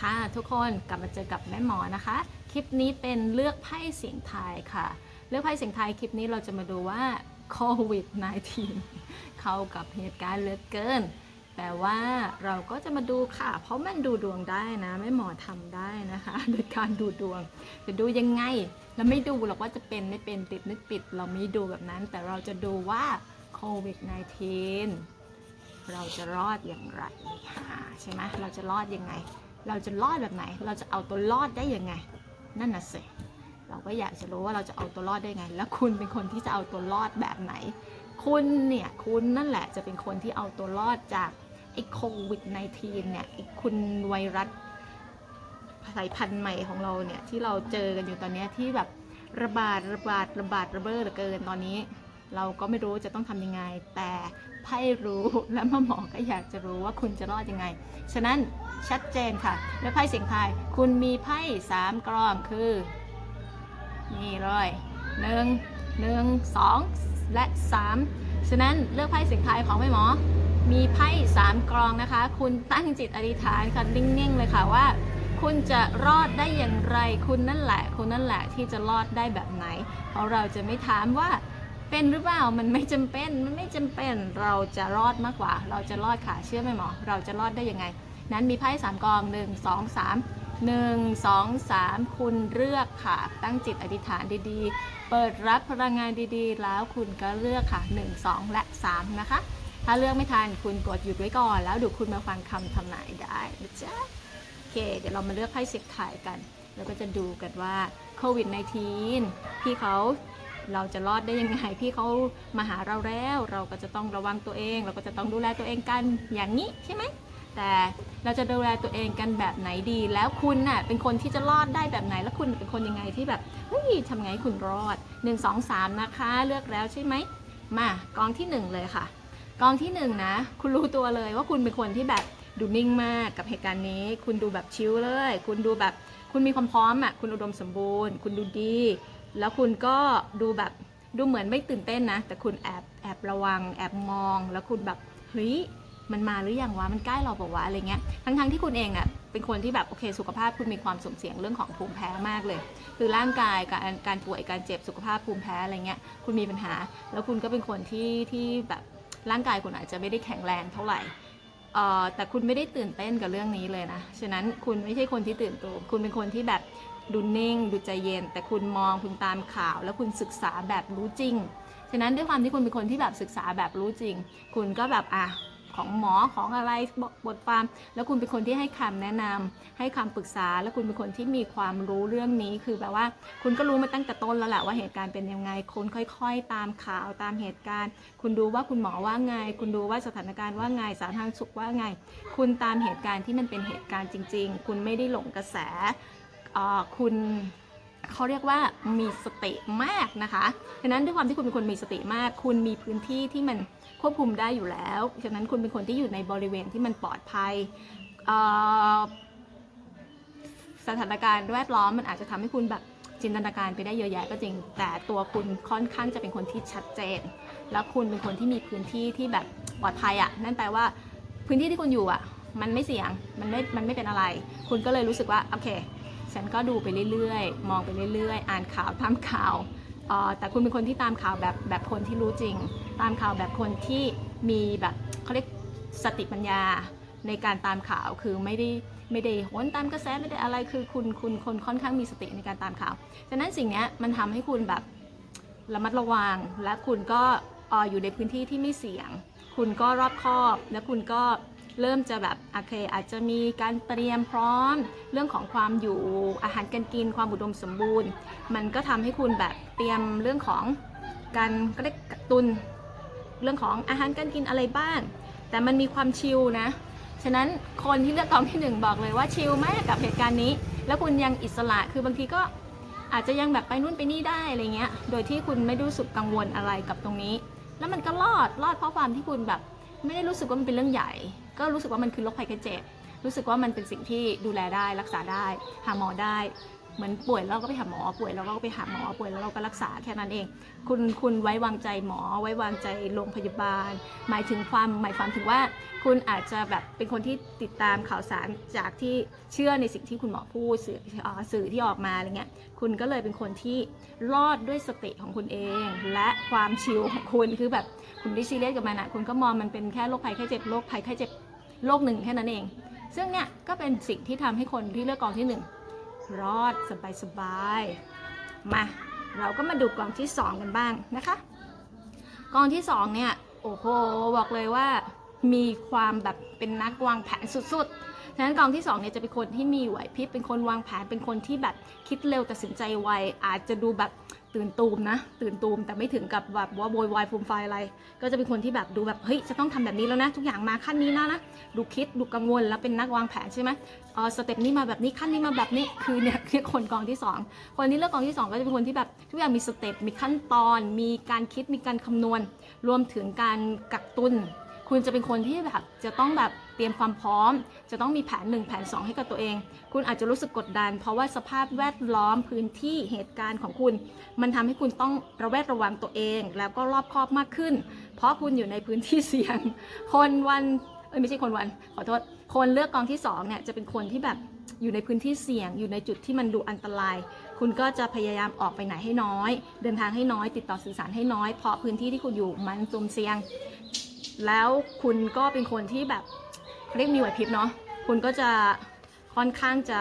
ค่ะทุกคนกลับมาเจอกับแม่หมอนะคะ คลิปนี้เป็นเลือกไพ่เสียงทยค่ะ เลือกไพ่เสียงทยคลิปนี้เราจะมาดูว่าโควิด -19 เข้ากับเหตุการณ์เลือเกิน แต่ว่าเราก็จะมาดูค่ะ เพราะมันดูดวงได้นะแม่หมอทำได้นะคะโดยการดูดวงจะดูยังไงเราไม่ดูหรอกว่าจะเป็นไม่เป็นติดนึกปิด เราไม่ดูแบบนั้น แต่เราจะดูว่าโควิด -19 เราจะรอดอย่างไรใช่ไหมเราจะรอดยังไง เราจะรอดแบบไหน เราจะเอาตัวรอดได้ยังไง นั่นน่ะสิ เราก็อยากจะรู้ว่าเราจะเอาตัวรอดได้ไง แล้วคุณเป็นคนที่จะเอาตัวรอดแบบไหน คุณเนี่ย คุณนั่นแหละจะเป็นคนที่เอาตัวรอดจากไอ้โควิด -19 เนี่ย ไอ้คุณไวรัสสายพันธุ์ใหม่ของเราเนี่ย ที่เราเจอกันอยู่ตอนนี้ที่แบบระบาดระบาดระบาดระเบ้อเหลือเกินตอนนี้ เราก็ไม่รู้จะต้องทำยังไง แต่ ไพ่รู้และแม่หมอก็อยากจะรู้ว่าคุณจะรอดยังไง ฉะนั้นชัดเจนค่ะ และไพ่เสียงทาย คุณมีไพ่สามกรองคือ นี่เลยหนึ่งหนึ่งสองและสามฉะนั้นเลือกไพ่เสียงทายของแม่หมอ มีไพ่สามกรองนะคะ คุณตั้งจิตอธิษฐานค่ะนิ่งๆเลยค่ะว่าคุณจะรอดได้อย่างไร คุณนั่นแหละ คุณนั่นแหละที่จะรอดได้แบบไหน เพราะเราจะไม่ถามว่า เป็นหรือเปล่า มันไม่จำเป็น มันไม่จำเป็น เราจะรอดมากกว่า เราจะรอดค่ะ เชื่อไหมหมอ เราจะรอดได้ยังไง นั้นมีไพ่สามกองหนึ่งสองสามหนึ่งสองสามคุณเลือกค่ะ ตั้งจิตอธิษฐานดีๆ เปิดรับพลังงานดีๆ แล้วคุณก็เลือกค่ะหนึ่งสองและสามนะคะ ถ้าเลือกไม่ทันคุณกดหยุดไว้ก่อน แล้วเดูคุณมาฟังคำทำนายได้นะจ๊ะโอเค เดี๋ยวเรามาเลือกไพ่เสียงถ่ายกัน แล้วก็จะดูกันว่าโควิด -19 พี่เขา เราจะรอดได้ยังไงพี่เขามาหาเราแล้ว เราก็จะต้องระวังตัวเอง เราก็จะต้องดูแลตัวเองกันอย่างนี้ใช่ไหมแต่เราจะดูแลตัวเองกันแบบไหนดี แล้วคุณน่ะเป็นคนที่จะรอดได้แบบไหน แล้วคุณเป็นคนยังไงที่แบบเฮ้ยทำไงให้คุณรอด 1 2 3 นะคะ เลือกแล้วใช่ไหมมากองที่ 1 เลยค่ะ กองที่1นะคุณรู้ตัวเลยว่าคุณเป็นคนที่แบบดูนิ่งมากกับเหตุการณ์นี้ คุณดูแบบชิลเลย คุณดูแบบคุณมีความพร้อมอะคุณอุดมสมบูรณ์ คุณดูดี แล้วคุณก็ดูแบบดูเหมือนไม่ตื่นเต้นนะ แต่คุณแอบแอบระวัง แอบมอง แล้วคุณแบบเฮ้ยมันมาหรือยังวะมันใกล้เราบอกว่าวะอะไรเงี้ยทั้งๆที่คุณเองอะเป็นคนที่แบบโอเคสุขภาพคุณมีความสมเสี่ยงเรื่องของภูมิแพ้มากเลย คือร่างกายการการป่วยการเจ็บสุขภาพภูมิแพ้อะไรเงี้ยคุณมีปัญหา แล้วคุณก็เป็นคนที่ที่แบบร่างกายคุณอาจจะไม่ได้แข็งแรงเท่าไหร่เอ่อแต่คุณไม่ได้ตื่นเต้นกับเรื่องนี้เลยนะ ฉะนั้นคุณไม่ใช่คนที่ตื่นตัว คุณเป็นคนที่แบบ ดูนิ่ง ดูใจเย็น แต่คุณมองคุณตามข่าว แล้วคุณศึกษาแบบรู้จริง ฉะนั้นด้วยความที่คุณเป็นคนที่แบบศึกษาแบบรู้จริง คุณก็แบบอะของหมอของอะไรบทความ แล้วคุณเป็นคนที่ให้คำแนะนำให้คำปรึกษา แล้วคุณเป็นคนที่มีความรู้เรื่องนี้ คือแบบว่า คุณก็รู้มาตั้งแต่ต้นแล้วแหละว่าเหตุการณ์เป็นยังไงคุณค่อยๆ ตามข่าวตามเหตุการณ์ คุณดูว่าคุณหมอว่าไง คุณดูว่าสถานการณ์ว่าไงสาธารณสุขว่าไง คุณตามเหตุการณ์ที่มันเป็นเหตุการณ์จริง ๆ คุณไม่ได้หลงกระแส คุณเขาเรียกว่ามีสติมากนะคะฉะนั้นด้วยความที่คุณเป็นคนมีสติมาก คุณมีพื้นที่ที่มันควบคุมได้อยู่แล้วฉะนั้นคุณเป็นคนที่อยู่ในบริเวณที่มันปลอดภัยสถานการณ์แวดล้อมมันอาจจะทำให้คุณแบบจินตนาการไปได้เยอะแยะก็จริง แต่ตัวคุณค่อนข้างจะเป็นคนที่ชัดเจน แล้วคุณเป็นคนที่มีพื้นที่ที่แบบปลอดภัยอะ่ะนั่นแปลว่าพื้นที่ที่คุณอยู่อะ่ะมันไม่เสี่ยงมันไม่มันไม่เป็นอะไร คุณก็เลยรู้สึกว่าโอเค ฉันก็ดูไปเรื่อยๆ มองไปเรื่อยๆ อ่านข่าวตามข่าวอ่อแต่คุณเป็นคนที่ตามข่าวแบบแบบคนที่รู้จริง ตามข่าวแบบคนที่มีแบบเขาเรียกสติปัญญาในการตามข่าวคือไม่ได้ไม่ได้โหนตามกระแสไม่ได้อะไรคือคุณคุณคนค่อนข้างมีสติในการตามข่าวฉะนั้นสิ่งนี้มันทำให้คุณแบบระมัดระวังและคุณก็อออยู่ในพื้นที่ที่ไม่เสี่ยง คุณก็รอบคอบและคุณก็ เริ่มจะแบบโอเคอาจจะมีการเตรียมพร้อม เรื่องของความอยู่อาหารการกินความอุดมสมบูรณ์ มันก็ทำให้คุณแบบเตรียมเรื่องของการก็เรียกตุนเรื่องของอาหารการกินอะไรบ้าง แต่มันมีความชิลนะ ฉะนั้นคนที่เลือกกองที่หนึ่งบอกเลยว่าชิลมากกับเหตุการณ์นี้ แล้วคุณยังอิสระคือบางทีก็อาจจะยังแบบไปนู่นไปนี่ได้อะไรเงี้ย โดยที่คุณไม่รู้สึกกังวลอะไรกับตรงนี้ แล้วมันก็รอดรอดเพราะความที่คุณแบบไม่ได้รู้สึกว่ามันเป็นเรื่องใหญ่ ก็รู้สึกว่ามันคือโรคภัยไข้เจ็บรู้สึกว่ามันเป็นสิ่งที่ดูแลได้รักษาได้ หาหมอได้เหมือนป่วยแล้วเราก็ไปหาหมอป่วยแล้วเราก็ไปหาหมอป่วยแล้วเราก็รักษาแค่นั้นเอง คุณคุณไว้วางใจหมอ ไว้วางใจโรงพยาบาล หมายถึงความหมายความถึงว่า คุณอาจจะแบบเป็นคนที่ติดตามข่าวสารจากที่เชื่อในสิ่งที่คุณหมอพูดสื่อสื่อที่ออกมาอะไรเงี้ยคุณก็เลยเป็นคนที่รอดด้วยสติของคุณเอง และความชิลของคุณคือแบบคุณไม่ซีเรียสกับมันอะคุณก็มองมันเป็นแค่โรคภัยไข้เจ็บโรคภัยไข้เจ็บ โรคหนึ่งแค่นั้นเอง ซึ่งเนี่ยก็เป็นสิ่งที่ทำให้คนที่เลือกกองที่หนึ่งรอดสบายๆมา เราก็มาดูกองที่สองกันบ้างนะคะ กองที่สองเนี่ยโอ้โหบอกเลยว่ามีความแบบเป็นนักวางแผนสุดๆ ฉะนั้นกองที่สองเนี่ยจะเป็นคนที่มีไหวพริบ เป็นคนวางแผน เป็นคนที่แบบคิดเร็วตัดสินใจไว อาจจะดูแบบ ตื่นตูมนะ ตื่นตูมแต่ไม่ถึงกับแบบว่าโวยวายฟูมไฟายอะไร ก็จะเป็นคนที่แบบดูแบบเฮ้ยจะต้องทำแบบนี้แล้วนะ ทุกอย่างมาขั้นนี้นะนะดูคิดดูกังวลแล้วเป็นนักวางแผนใช่ไหมเออสเต็ปนี้มาแบบนี้ขั้นนี้มาแบบนี้คือเนี่ยคือคนกองที่สองคนที่เลือกกองที่สองก็จะเป็นคนที่แบบทุกอย่างมีสเต็ปมีขั้นตอน มีการคิดมีการคำนวณ รวมถึงการกักตุน คุณจะเป็นคนที่แบบจะต้องแบบ เตรียมความพร้อม จะต้องมีแผน 1 แผน 2 ให้กับตัวเอง คุณอาจจะรู้สึกกดดัน เพราะว่าสภาพแวดล้อมพื้นที่เหตุการณ์ของคุณ มันทำให้คุณต้องระแวดระวังตัวเอง แล้วก็รอบคอบมากขึ้น เพราะคุณอยู่ในพื้นที่เสี่ยง คนวันเอ้ยไม่ใช่คนวันขอโทษคนเลือกกองที่สองเนี่ยจะเป็นคนที่แบบอยู่ในพื้นที่เสี่ยง อยู่ในจุดที่มันดูอันตราย คุณก็จะพยายามออกไปไหนให้น้อย เดินทางให้น้อย ติดต่อสื่อสารให้น้อย เพราะพื้นที่ที่คุณอยู่มันซุ่มเสี่ยง แล้วคุณก็เป็นคนที่แบบ เรียกมีไหวพริบเนาะคุณก็จะค่อนข้างจะ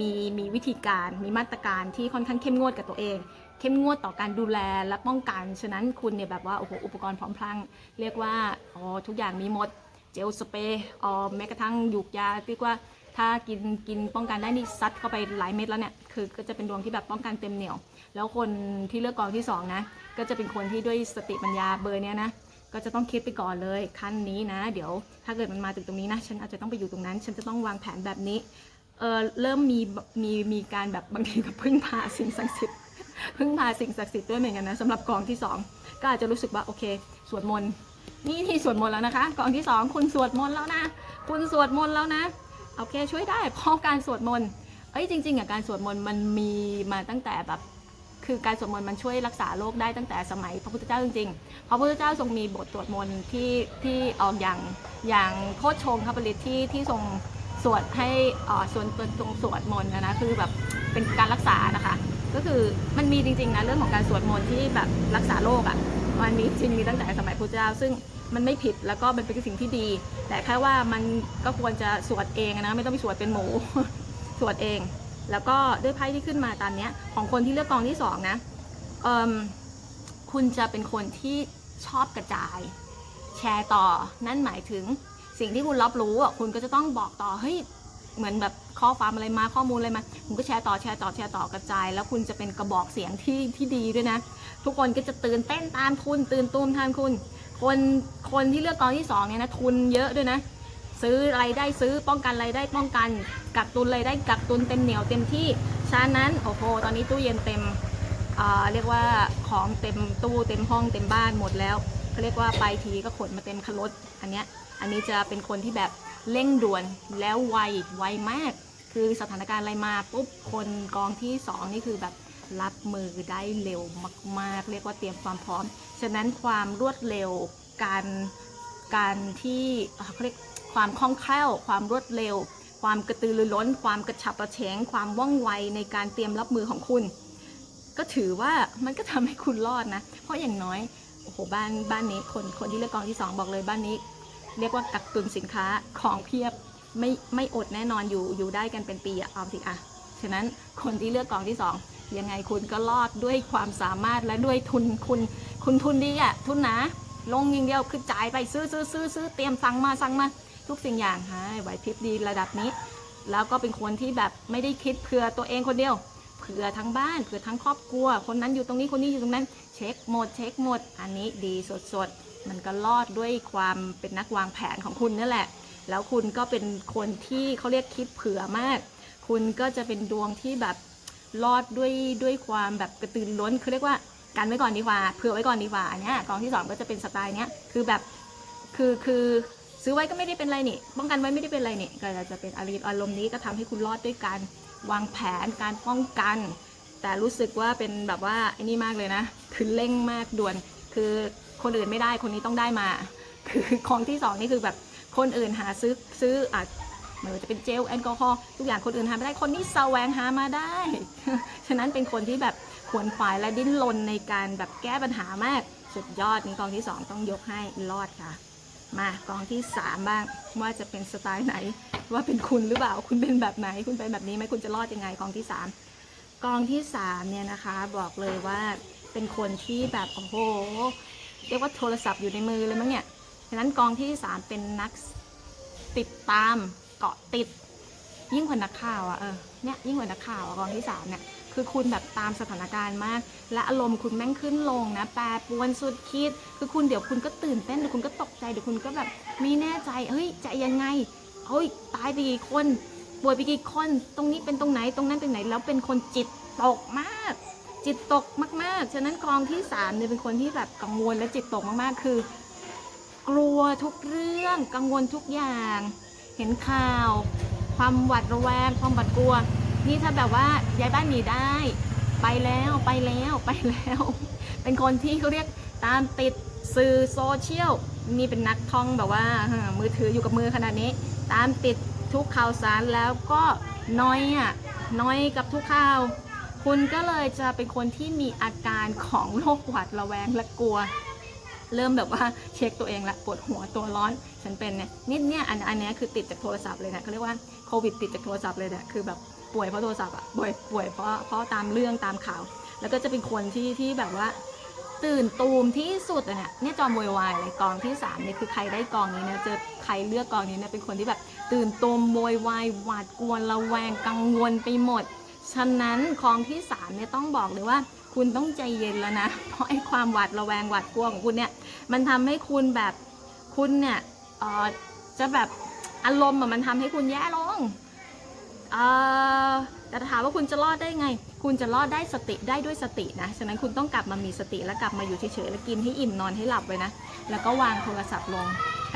มีมีวิธีการมีมาตรการที่ค่อนข้างเข้มงวดกับตัวเอง เข้มงวดต่อการดูแลและป้องกัน ฉะนั้นคุณเนี่ยแบบว่าโอ้โหอุปกรณ์พร้อมพรัง เรียกว่าอ๋อทุกอย่างมีหมดเจลสเปรย์อ๋อแม้กระทั่งหยูกยาเรียกว่าถ้ากินกินป้องกันได้นี่ซัดเข้าไปหลายเม็ดแล้วเนี่ยคือก็จะเป็นดวงที่แบบป้องกันเต็มเหนียว แล้วคนที่เลือกกองที่สองนะก็จะเป็นคนที่ด้วยสติปัญญาเบอร์เนี้ยนะ ก็จะต้องคิดไปก่อนเลยขั้นนี้นะ เดี๋ยวถ้าเกิดมันมาถึงตรงนี้นะฉันอาจจะต้องไปอยู่ตรงนั้น ฉันจะต้องวางแผนแบบนี้เออเริ่มมีมีมีการแบบบางทีก็พึ่งพาสิ่งศักดิ์สิทธิ์พึ่งพาสิ่งศักดิ์สิทธิ์ด้วยเหมือนกันนะสำหรับกองที่สองก็อาจจะรู้สึกว่าโอเคสวดมนต์นี่ที่สวดมนต์แล้วนะคะ กองที่สองคุณสวดมนต์แล้วนะ คุณสวดมนต์แล้วนะโอเคช่วยได้เพราะการสวดมนต์เอ้ยจริงๆอะการสวดมนต์มันมีมาตั้งแต่แบบ คือการสวดมนต์มันช่วยรักษาโรคได้ตั้งแต่สมัยพระพุทธเจ้าจริงๆ พระพุทธเจ้าทรงมีบทสวดมนต์ที่ที่ออกอย่างอย่างโคชชงคปริตที่ที่ทรงสวดให้เอ่อส่วนตนทรงสวดมนต์นะนะคือแบบเป็นการรักษานะคะ ก็คือมันมีจริงๆนะเรื่องของการสวดมนต์ที่แบบรักษาโรคอะ่ะมันมีจริงมีตั้งแต่สมัยพระพุทธเจ้า ซึ่งมันไม่ผิดแล้วก็มันเป็นสิ่งที่ดี แต่แค่ว่ามันก็ควรจะสวดเองนะไม่ต้องไปสวดเป็นหมูสวดเอง แล้วก็ด้วยไพ่ที่ขึ้นมาตามเนี้ยของคนที่เลือกกองที่สองนะคุณจะเป็นคนที่ชอบกระจาย แชร์ต่อนั่นหมายถึงสิ่งที่คุณรับรู้อะคุณก็จะต้องบอกต่อเฮ้ยเหมือนแบบข้อความอะไรมาข้อมูลอะไรมาคุณก็แชร์ต่อแชร์ต่อแชร์ต่อกระจาย แล้วคุณจะเป็นกระบอกเสียงที่ที่ดีด้วยนะ ทุกคนก็จะตื่นเต้นตามคุณตื่นตูมตามคุณ คนคนที่เลือกกองที่สองเนี่ยนะทุนเยอะด้วยนะ ซื้ออะไรได้ซื้อป้องกันอะไรได้ป้องกัน กักตุนอะไรได้กักตุนเต็มเหนียวเต็มที่ฉะนั้นโอ้โหตอนนี้ตู้เย็นเต็มอ่าเรียกว่าของเต็มตู้เต็มห้องเต็มบ้านหมดแล้วเขาเรียกว่าไปทีก็ขนมาเต็มคันรถอันเนี้ยอันนี้จะเป็นคนที่แบบเร่งด่วนแล้วไวไวมาก คือสถานการณ์อะไรมาปุ๊บคนกองที่สองนี่คือแบบรับมือได้เร็วมาก ๆ เรียกว่าเตรียมความพร้อม ฉะนั้นความรวดเร็วการการที่เขาเรียก ความคล่องแคล่ว ความรวดเร็ว ความกระตือรือร้น ความกระฉับกระเฉง ความว่องไวในการเตรียมรับมือของคุณ ก็ถือว่ามันก็ทำให้คุณรอดนะ เพราะอย่างน้อยโอ้โหบ้านบ้านนี้คนคนที่เลือกกองที่สองบอกเลยบ้านนี้ เรียกว่ากักตุนสินค้าของเพียบไม่ไม่อดแน่นอนอยู่อยู่ได้กันเป็นปีอะเอาสิอะฉะนั้นคนที่เลือกกองที่สองยังไงคุณก็รอดด้วยความสามารถและด้วยทุนคุณคุณทุนดีอะทุนนะลงอย่างเดียวคือจ่ายไปซื้อซื้อซื้อซื้อเตรียมสั่งมาสั่งมา ทุกสิ่งอย่างฮะไหวพริบดีระดับนี้ แล้วก็เป็นคนที่แบบไม่ได้คิดเผื่อตัวเองคนเดียวเผื่อทั้งบ้านเผื่อทั้งครอบครัว คนนั้นอยู่ตรงนี้คนนี้อยู่ตรงนั้นเช็คหมดเช็คหมด อันนี้ดีสดๆมันก็รอดด้วยความเป็นนักวางแผนของคุณนั่นแหละ แล้วคุณก็เป็นคนที่เขาเรียกคิดเผื่อมาก คุณก็จะเป็นดวงที่แบบรอดด้วยด้วยความแบบกระตือร้นเขาเรียกว่ากันไว้ก่อนดีกว่าเผื่อไว้ก่อนดีกว่าอันเนี้ยกองที่สองก็จะเป็นสไตล์เนี้ยคือแบบคือคือ ซื้อไว้ก็ไม่ได้เป็นไรนี่ป้องกันไว้ไม่ได้เป็นไรนี่ก็จะเป็นอารมณ์อารมณ์นี้ก็ทำให้คุณรอดด้วยการวางแผนการป้องกัน แต่รู้สึกว่าเป็นแบบว่าไอ้นี่มากเลยนะ คือเร่งมากด่วน คือคนอื่นไม่ได้คนนี้ต้องได้มา คือของที่สองนี่คือแบบคนอื่นหาซื้อซื้ออะไม่ว่าจะเป็นเจลแอลกอฮอล์ทุกอย่างคนอื่นหาไม่ได้คนนี้แสวงหามาได้ ฉะนั้นเป็นคนที่แบบขวนขวายและดิ้นรนในการแบบแก้ปัญหามาก สุดยอดนี่กองที่สองต้องยกให้รอดค่ะ มากองที่สามบ้างว่าจะเป็นสไตล์ไหน ว่าเป็นคุณหรือเปล่าคุณเป็นแบบไหน คุณเป็นแบบนี้ไหมคุณจะรอดยังไงกองที่สามกองที่สามเนี่ยนะคะบอกเลยว่าเป็นคนที่แบบโอ้โหเรียกว่าโทรศัพท์อยู่ในมือเลยมั้งเนี่ยฉะนั้นกองที่สามเป็นนักติดตามเกาะติด ยิ่งกว่านักข่าวอะเออเนี่ยยิ่งกว่านักข่าวอะกองที่สามเนี่ย คือคุณแบบตามสถานการณ์มาก และอารมณ์คุณแม่งขึ้นลงนะแปรปรวนสุดคิด คือคุณเดี๋ยวคุณก็ตื่นเต้นเดี๋ยวคุณก็ตกใจเดี๋ยวคุณก็แบบไม่แน่ใจเฮ้ยจะยังไงเฮ้ยตายไปกี่คนป่วยไปกี่คนตรงนี้เป็นตรงไหนตรงนั้นเป็นไหนแล้วเป็นคนจิตตกมาก จิตตกมากๆ ฉะนั้นกองที่สามเนี่ยเป็นคนที่แบบกังวลและจิตตกมากๆ คือ กลัวทุกเรื่องกังวลทุกอย่าง เห็นข่าว ความหวาดระแวงความหวาดกลัว นี่ถ้าแบบว่าย้ายบ้านหนีได้ ไปแล้วไปแล้วไปแล้ว เป็นคนที่เขาเรียกตามติดสื่อโซเชียลนี่เป็นนักท่องแบบว่ามือถืออยู่กับมือขนาดนี้ ตามติดทุกข่าวสารแล้วก็น้อยอะน้อยกับทุกข่าว คุณก็เลยจะเป็นคนที่มีอาการของโรคหวาดระแวงและกลัว เริ่มแบบว่าเช็คตัวเองละปวดหัวตัวร้อน ฉันเป็นเนี่ยนิดเนี่ยอันอันนี้คือติดจากโทรศัพท์เลยนะเขาเรียกว่าโควิดติดจากโทรศัพท์เลยเนี่ยคือแบบ ป่วยเพราะโทรศัพท์อะป่วยป่วยเพราะเพราะตามเรื่องตามข่าว แล้วก็จะเป็นคนที่ที่แบบว่า ตื่นตูมที่สุดอะเนี่ยเนี่ยจอมโวยวายเลยกองที่3เนี่ยคือใครได้กองนี้นี่ยเจอใครเลือกกองนี้เนี่ยเป็นคนที่แบบตื่นตูมโวยวายหวาดกลัวระแวงกังวลไปหมด ฉะนั้นกองที่3เนี่ยต้องบอกเลยว่าคุณต้องใจเย็นแล้วนะ เพราะไอ้ความหวาดระแวงหวาดกลัวของคุณเนี่ย มันทำให้คุณแบบคุณเนี่ยเอ่อจะแบบอารมณ์มันทำให้คุณแย่ลง แต่ถามว่าคุณจะรอดได้ไง คุณจะรอดได้สติได้ด้วยสตินะ ฉะนั้นคุณต้องกลับมามีสติแล้วกลับมาอยู่เฉยๆแล้วกินให้อิ่มนอนให้หลับไว้นะ แล้วก็วางโทรศัพท์ลง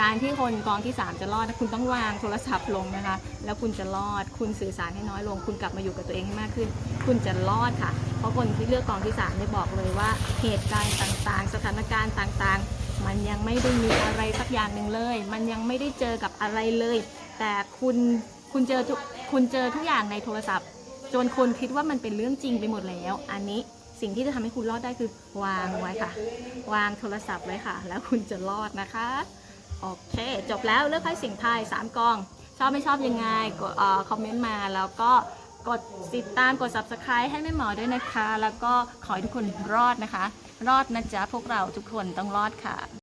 การที่คนกองที่ 3 จะรอดนะคุณต้องวางโทรศัพท์ลงนะคะ แล้วคุณจะรอด คุณสื่อสารให้น้อยลง คุณกลับมาอยู่กับตัวเองให้มากขึ้น คุณจะรอดค่ะ เพราะคนที่เลือกกองที่3ได้บอกเลยว่าเหตุการณ์ต่างๆ สถานการณ์ต่างๆ มันยังไม่ได้มีอะไรสักอย่างหนึ่งเลย มันยังไม่ได้เจอกับอะไรเลย แต่คุณ คุณเจอทุกคุณเจอทุกอย่างในโทรศัพท์ จนคนคิดว่ามันเป็นเรื่องจริงไปหมดแล้ว อันนี้สิ่งที่จะทำให้คุณรอดได้คือวางไว้ค่ะ วางโทรศัพท์ไว้ค่ะ แล้วคุณจะรอดนะคะ โอเค จบแล้วเลือกไพ่สียงไทาย3กอง ชอบไม่ชอบยังไงกดคอมเมนต์มาแล้วก็กดติดตามกด subscribe ให้แม่หมอด้วยนะคะ แล้วก็ขอให้ทุกคนรอดนะคะ รอดนะจ๊ะพวกเราทุกคนต้องรอดค่ะ